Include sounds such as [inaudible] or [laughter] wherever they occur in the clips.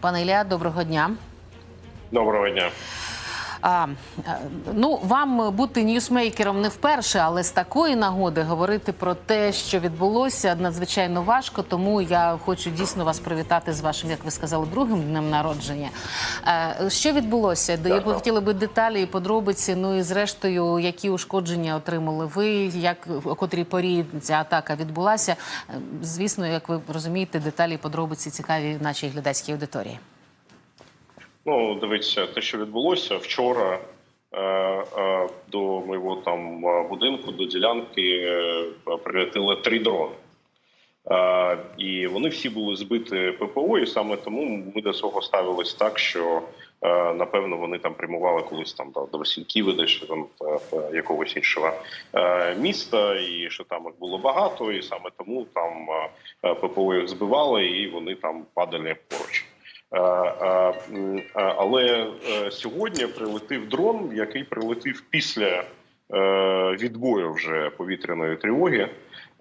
Пане Ілля, доброго дня. Доброго дня. А, е, ну, вам бути ньюсмейкером не вперше, але з такої нагоди говорити про те, що відбулося, надзвичайно важко. Тому я хочу дійсно вас привітати з вашим, як ви сказали, другим днем народження. Е, Що відбулося? Я б Дякую. хотіла би деталі і подробиці. Ну і зрештою, які ушкодження отримали ви, як о котрій порі ця атака відбулася. Е, Звісно, як ви розумієте, деталі і подробиці цікаві нашій глядацькій аудиторії. Ну, дивіться, те, що відбулося вчора е, е, до моєго там е, будинку, до ділянки е, прилетіло три дрони. Е, і вони всі були збиті ППО, і саме тому ми до цього ставились так, що е, напевно вони там прямували колись там до, до Васильків, десь чи там е, якогось іншого е, міста, і що там їх було багато, і саме тому там е, ППО їх збивали, і вони там падали поруч. Е, е, е, Але сьогодні прилетів дрон, який прилетів після відбою вже повітряної тривоги.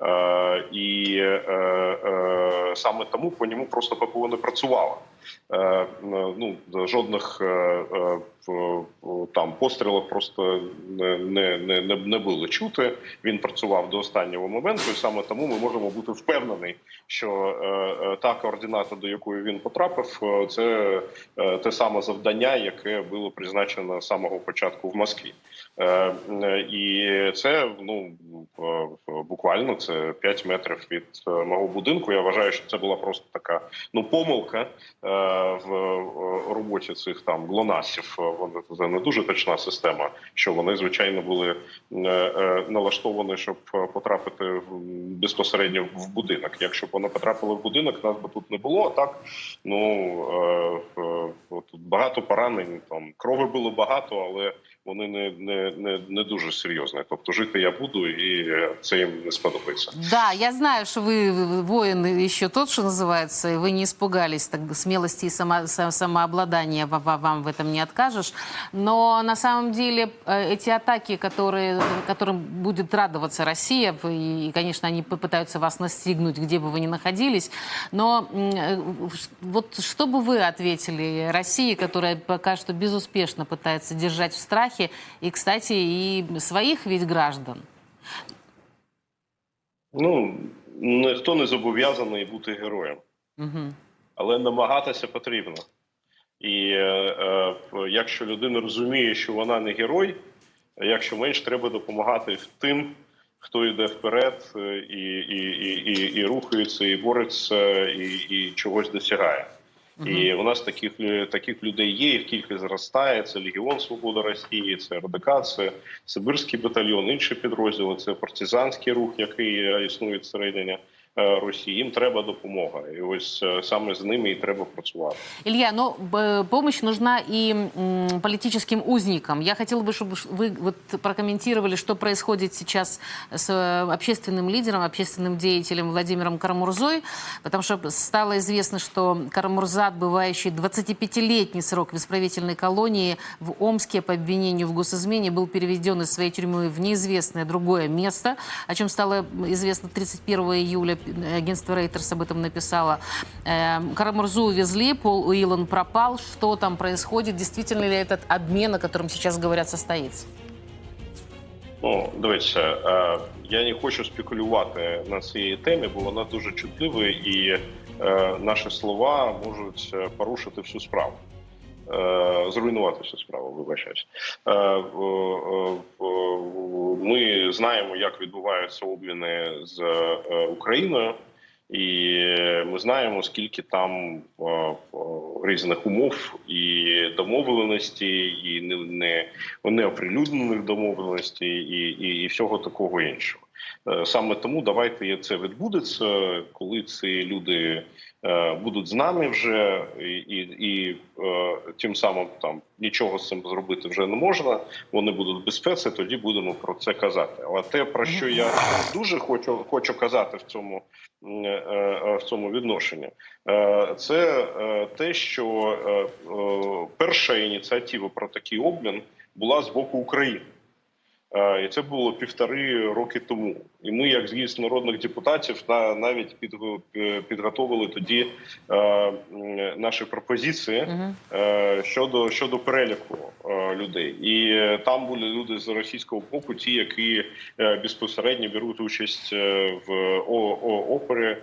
Е, І е, е, саме тому по ньому просто ППО не працювало. Ну жодних там пострілів просто не, не, не, не- було чути. Він працював до останнього моменту, і саме тому ми можемо бути впевнені, що та координата, до якої він потрапив, це те саме завдання, яке було призначено з самого початку в Москві. І це ну буквально це 5 метрів від е, мого будинку. Я вважаю, що це була просто така ну помилка е, в е, роботі цих там глонасів. Це не дуже точна система. Що вони звичайно були налаштовані, щоб потрапити в- безпосередньо в будинок. Якщо б вони потрапили в будинок, нас би тут не було. А так ну тут багато поранень. Там крови було багато, але вони не, не, не, не дуже серйозні. Тобто жити я буду, і е, це їм не сподобається. Да, я знаю, что вы воин еще тот, что называется, и вы не испугались так, смелости и само- са- самообладания, ва- ва- вам в этом не откажешь. Но на самом деле э, эти атаки, которые, которым будет радоваться Россия, вы- и, конечно, они попытаются вас настигнуть, где бы вы ни находились, но м, э, ш- вот что бы вы ответили России, которая пока что безуспешно пытается держать в страхе, и, кстати, и своих ведь граждан? Ну ніхто не зобов'язаний бути героєм. Мгм. але намагатися потрібно. І е, е, якщо людина розуміє, що вона не герой, якщо менш треба допомагати тим, хто йде вперед е, і, і, і, і, і рухається, і бореться, і, і чогось досягає. І у нас таких лю- таких людей є, їх кількість зростає. Це Легіон Свобода Росії, це РДК, це Сибирський батальйон, інші підрозділи, це партизанський рух, який е, існує всередині е, Росії. Їм треба допомога, і ось е, саме з ними і треба працювати. Илья, но б- помощь нужна и м, политическим узникам. Я хотела бы, чтобы ш- вы вот прокомментировали, что происходит сейчас с э, общественным лидером, общественным деятелем Владимиром Карамурзой, потому что стало известно, что Карамурза, отбывающий 25-летний срок в исправительной колонии в Омске по обвинению в госизмене, был переведен из своей тюрьмы в неизвестное другое место, о чем стало известно 31 июля. Агентство Reuters об этом написало. Эм, Карамурзу увезли, Пол Уиллан пропал. Что там происходит? Действительно ли этот обмен, о котором сейчас говорят, состоится? Ну, дивіться, е, я не хочу спекулювати на цій темі, бо вона дуже чутлива, і е, наші слова можуть е, порушити всю справу. Е, Зруйнувати всю справу, вибачаюсь. Е, в- Ми знаємо, як відбуваються обміни з е, Україною, і ми знаємо, скільки там е, е, різних умов і домовленості, і не, не неоприлюднених домовленостей, і, і, і всього такого іншого. Е, Саме тому давайте це відбудеться, коли ці люди е, будуть з нами вже, і, і, е, тим самим там нічого з цим зробити вже не можна. Вони будуть в безпеці, тоді будемо про це казати. Але те, про що я дуже хочу, хочу казати в цьому в цьому відношенні, це те, що перша ініціатива про такий обмін була з боку України. Е, І це було півтори роки тому. І ми, як з'їзд народних депутатів, на- навіть підго- е, підготовили тоді е, наші пропозиції щодо щодо переліку людей. І там були люди з російського боку, ті, які безпосередньо беруть участь в опері,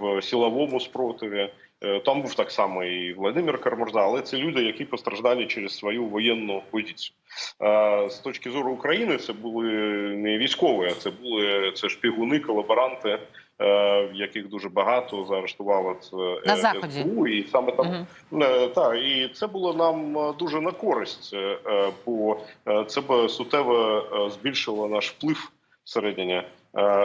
в силовому спротиві. Е, Там був так само і Владимир Кармурза, але це люди, які постраждали через свою воєнну позицію. Е, З точки зору України, це були не військові, а це були це шпигуни, колаборанти, е, яких дуже багато е, На Заході. СБУ, і саме там. Е, Так, і це було нам дуже на користь, бо це б суттєво збільшило наш вплив всередині е,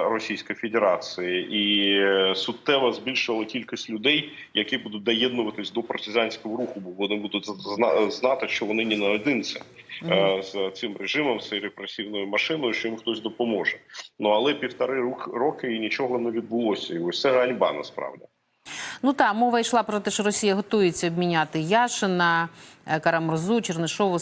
Російської Федерації і е, суттєво збільшило кількість людей, які будуть доєднуватись до партизанського руху, бо вони будуть зна- знати, що вони не наодинці е, з цим режимом, з цією репресивною машиною, що їм хтось допоможе. Ну але півтори роки і нічого не відбулося. І ось це ганьба насправді. Ну так, мова йшла про те, що Росія готується обміняти Яшина, е, Карамурзу, Чернишову,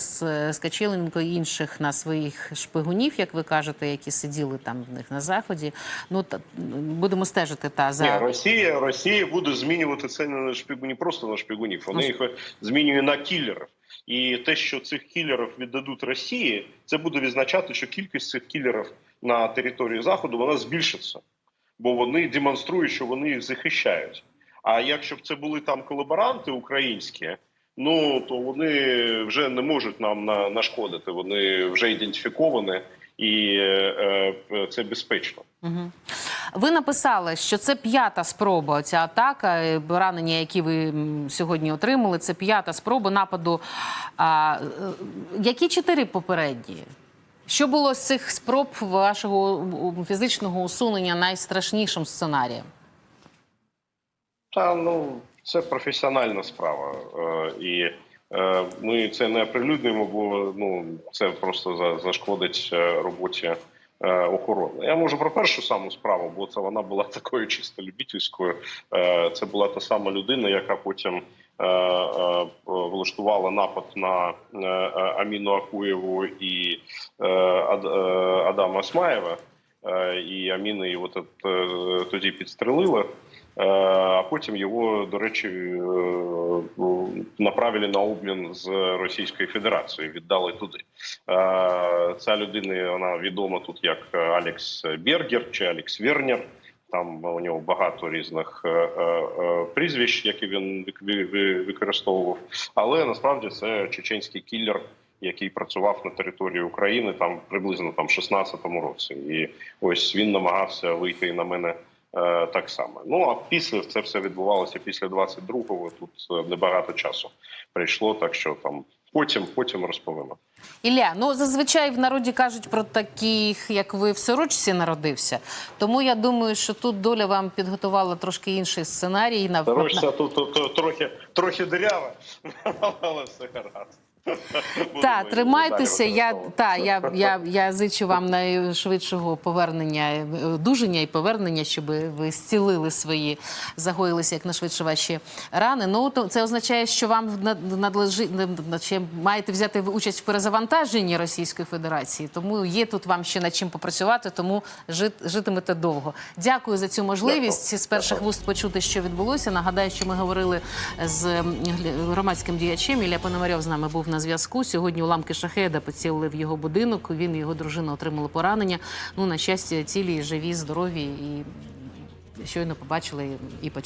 Скачеленко і інших на своїх шпигунів, як ви кажете, які сиділи там в них на заході. Ну та будемо стежити та за Ні, Росія, Росія буде змінювати це не на шпигунів, не просто на шпигунів. Вони Ну, їх змінює на кілерів. І те, що цих кілерів віддадуть Росії, це буде відзначати, що кількість цих кілерів на території заходу вона збільшиться, бо вони демонструють, що вони їх захищають. А якщо б це були там колаборанти українські, ну то вони вже не можуть нам на- нашкодити. Вони вже ідентифіковані і е, е, це безпечно. Мгм. Ви написали, що це п'ята спроба. Ця атака, е, поранення, які ви сьогодні отримали, це п'ята спроба нападу. А, е, які чотири попередні? Що було з цих спроб вашого фізичного усунення найстрашнішим сценарієм? Та ну це професіональна справа, е, і е, ми це не оприлюднюємо, бо ну це просто зашкодить е, роботі охорони. Я можу про першу саму справу, бо це вона була такою чисто любительською. Це була та сама людина, яка потім. Влаштувала напад на Аміну Акуєву і Ад- Адама Асмаєва, Е, і Аміна його тоді підстрелили. Е, А потім його, до речі, е, ну, направили на облін з Російської Федерації, віддали туди. Е, Ця людина вона відома тут як Алекс Бергер чи Алекс Вернер. Там у нього багато різних прізвищ, які він ви- ви- використовував. Але насправді це чеченський кілер, який працював на території України там приблизно там 16-му році. І ось він намагався вийти на мене так само. Ну а після це все відбувалося після 22-го. Тут е, небагато часу прийшло, так що там потім, потім розповімо. Ілля, ну зазвичай в народі кажуть про таких, як ви в сорочці народився. Тому я думаю, що тут доля вам підготувала трошки інший сценарій. На, Дорожця тут, тут, тут трохи трохи дирява, [laughs] але все гаразд. Та тримайтеся. Я та я, я, я зичу вам найшвидшого повернення, одужання і повернення, щоб ви зцілили свої, загоїлися якнайшвидше ваші рани. Ну то це означає, що вам над- надлежить маєте взяти участь в перезавантаженні Російської Федерації. Тому є тут вам ще над чим попрацювати, тому жит, житимете довго. Дякую за цю можливість Дякую. з перших вуст почути, що відбулося. Нагадаю, що ми говорили з громадським діячем. Ілля Пономарьов з нами був на зв'язку. Сьогодні уламки шахеда поцілили в його будинок. Він і його дружина отримали поранення. Ну на щастя, цілі, живі, здорові і щойно побачили і почули.